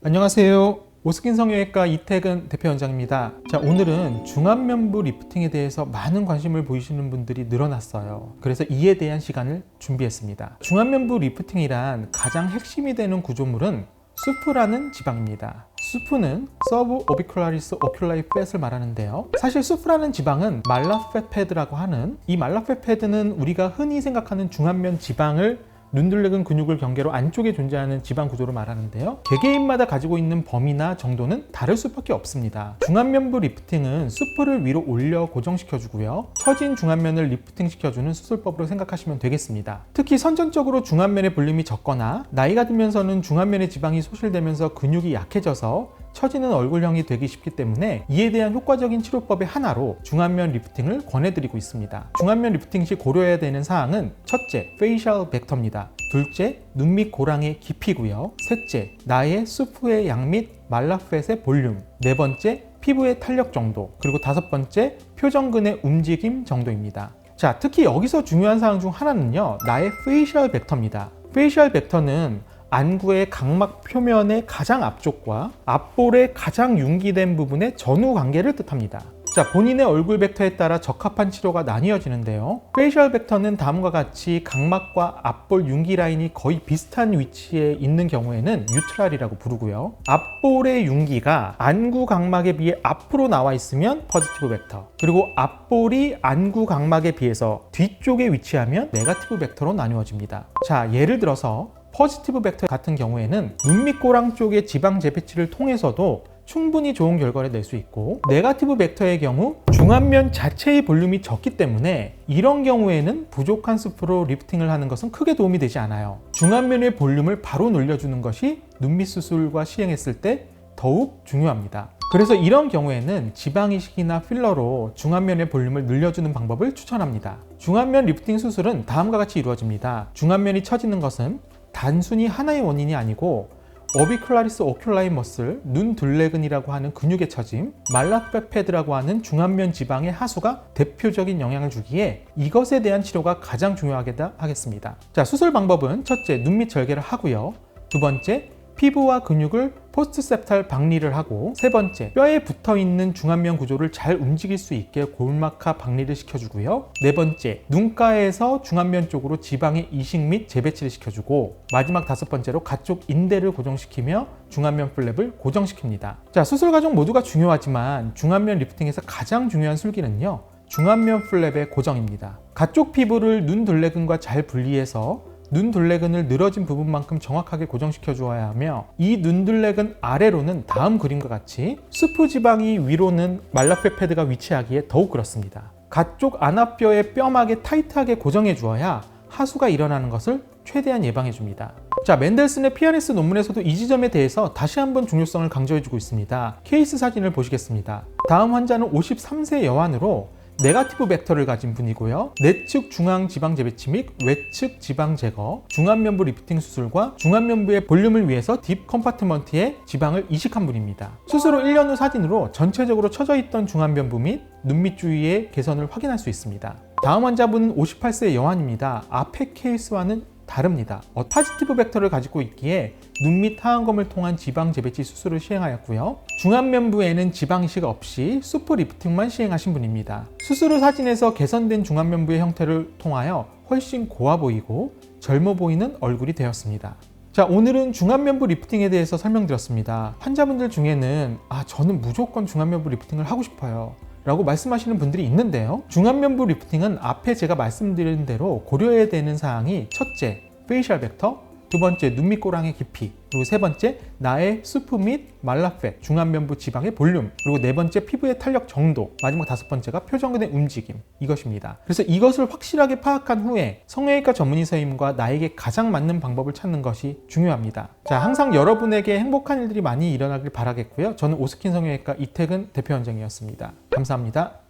안녕하세요. 오스킨 성형외과 이태근 대표원장입니다. 자, 오늘은 중안면부 리프팅에 대해서 많은 관심을 보이시는 분들이 늘어났어요. 그래서 이에 대한 시간을 준비했습니다. 중안면부 리프팅이란 가장 핵심이 되는 구조물은 수프라는 지방입니다. 수프는 서브 오비큘라리스 오큘라이 팻을 말하는데요. 사실 수프라는 지방은 말라팻 패드라고 하는 이 말라팻 패드는 우리가 흔히 생각하는 중안면 지방을 눈둘레근 근육을 경계로 안쪽에 존재하는 지방 구조를 말하는데요. 개개인마다 가지고 있는 범위나 정도는 다를 수밖에 없습니다. 중안면부 리프팅은 수프를 위로 올려 고정시켜 주고요. 처진 중안면을 리프팅 시켜주는 수술법으로 생각하시면 되겠습니다. 특히 선천적으로 중안면의 볼륨이 적거나 나이가 들면서는 중안면의 지방이 소실되면서 근육이 약해져서 처지는 얼굴형이 되기 쉽기 때문에 이에 대한 효과적인 치료법의 하나로 중안면 리프팅을 권해드리고 있습니다. 중안면 리프팅 시 고려해야 되는 사항은 첫째, 페이셜 벡터입니다. 둘째, 눈 밑 고랑의 깊이고요. 셋째, 나의 수프의 양 및 말라펫의 볼륨. 네 번째, 피부의 탄력 정도. 그리고 다섯 번째, 표정근의 움직임 정도입니다. 자, 특히 여기서 중요한 사항 중 하나는요, 나의 페이셜 벡터입니다. 페이셜 벡터는 안구의 각막 표면의 가장 앞쪽과 앞볼의 가장 융기된 부분의 전후 관계를 뜻합니다. 자, 본인의 얼굴 벡터에 따라 적합한 치료가 나뉘어지는데요. 페이셜 벡터는 다음과 같이 각막과 앞볼 융기 라인이 거의 비슷한 위치에 있는 경우에는 뉴트랄이라고 부르고요. 앞볼의 융기가 안구 각막에 비해 앞으로 나와 있으면 포지티브 벡터. 그리고 앞볼이 안구 각막에 비해서 뒤쪽에 위치하면 네가티브 벡터로 나누어집니다. 자, 예를 들어서 포지티브 벡터 같은 경우에는 눈 밑 고랑 쪽의 지방 재배치를 통해서도 충분히 좋은 결과를 낼 수 있고 네가티브 벡터의 경우 중안면 자체의 볼륨이 적기 때문에 이런 경우에는 부족한 수프로 리프팅을 하는 것은 크게 도움이 되지 않아요. 중안면의 볼륨을 바로 늘려주는 것이 눈밑 수술과 시행했을 때 더욱 중요합니다. 그래서 이런 경우에는 지방 이식이나 필러로 중안면의 볼륨을 늘려주는 방법을 추천합니다. 중안면 리프팅 수술은 다음과 같이 이루어집니다. 중안면이 처지는 것은 단순히 하나의 원인이 아니고 어비클라리스 오큘라인 머슬, 눈 둘레근이라고 하는 근육의 처짐, 말라페 패드라고 하는 중안면 지방의 하수가 대표적인 영향을 주기에 이것에 대한 치료가 가장 중요하겠다 하겠습니다. 자, 수술 방법은 첫째, 눈밑 절개를 하고요. 두 번째, 피부와 근육을 포스트셉탈 박리를 하고 세 번째 뼈에 붙어 있는 중안면 구조를 잘 움직일 수 있게 골막하 박리를 시켜주고요. 네 번째 눈가에서 중안면 쪽으로 지방의 이식 및 재배치를 시켜주고 마지막 다섯 번째로 가쪽 인대를 고정시키며 중안면 플랩을 고정시킵니다. 자 수술 과정 모두가 중요하지만 중안면 리프팅에서 가장 중요한 술기는요 중안면 플랩의 고정입니다. 가쪽 피부를 눈 둘레근과 잘 분리해서 눈 둘레근을 늘어진 부분만큼 정확하게 고정시켜 주어야 하며 이 눈 둘레근 아래로는 다음 그림과 같이 수프 지방이 위로는 말라페 패드가 위치하기에 더욱 그렇습니다. 가쪽 안압뼈의 뼈막에 타이트하게 고정해 주어야 하수가 일어나는 것을 최대한 예방해 줍니다. 자, 맨델슨의 피아니스 논문에서도 이 지점에 대해서 다시 한번 중요성을 강조해 주고 있습니다. 케이스 사진을 보시겠습니다. 다음 환자는 53세 여환으로 네가티브 벡터를 가진 분이고요. 내측 중앙 지방 재배치 및 외측 지방 제거, 중안면부 리프팅 수술과 중안면부의 볼륨을 위해서 딥 컴파트먼트에 지방을 이식한 분입니다. 수술 후 1년 후 사진으로 전체적으로 처져 있던 중안면부 및 눈밑 주위의 개선을 확인할 수 있습니다. 다음 환자분은 58세 여환입니다. 앞의 케이스와는 다릅니다. 어, 파지티브 벡터를 가지고 있기에 눈 밑 하안검을 통한 지방 재배치 수술을 시행하였고요. 중안면부에는 지방 이식 없이 수프 리프팅만 시행하신 분입니다. 수술 후 사진에서 개선된 중안면부의 형태를 통하여 훨씬 고와 보이고 젊어 보이는 얼굴이 되었습니다. 자, 오늘은 중안면부 리프팅에 대해서 설명드렸습니다. 환자분들 중에는 아, 저는 무조건 중안면부 리프팅을 하고 싶어요. 라고 말씀하시는 분들이 있는데요. 중안면부 리프팅은 앞에 제가 말씀드린 대로 고려해야 되는 사항이 첫째, 페이셜 벡터, 두 번째, 눈밑 고랑의 깊이, 그리고 세 번째, 나의 수프 및 말라펫, 중안면부 지방의 볼륨, 그리고 네 번째, 피부의 탄력 정도, 마지막 다섯 번째가 표정근의 움직임, 이것입니다. 그래서 이것을 확실하게 파악한 후에 성형외과 전문의 선생님과 나에게 가장 맞는 방법을 찾는 것이 중요합니다. 자, 항상 여러분에게 행복한 일들이 많이 일어나길 바라겠고요. 저는 오스킨 성형외과 이태근 대표 원장이었습니다. 감사합니다.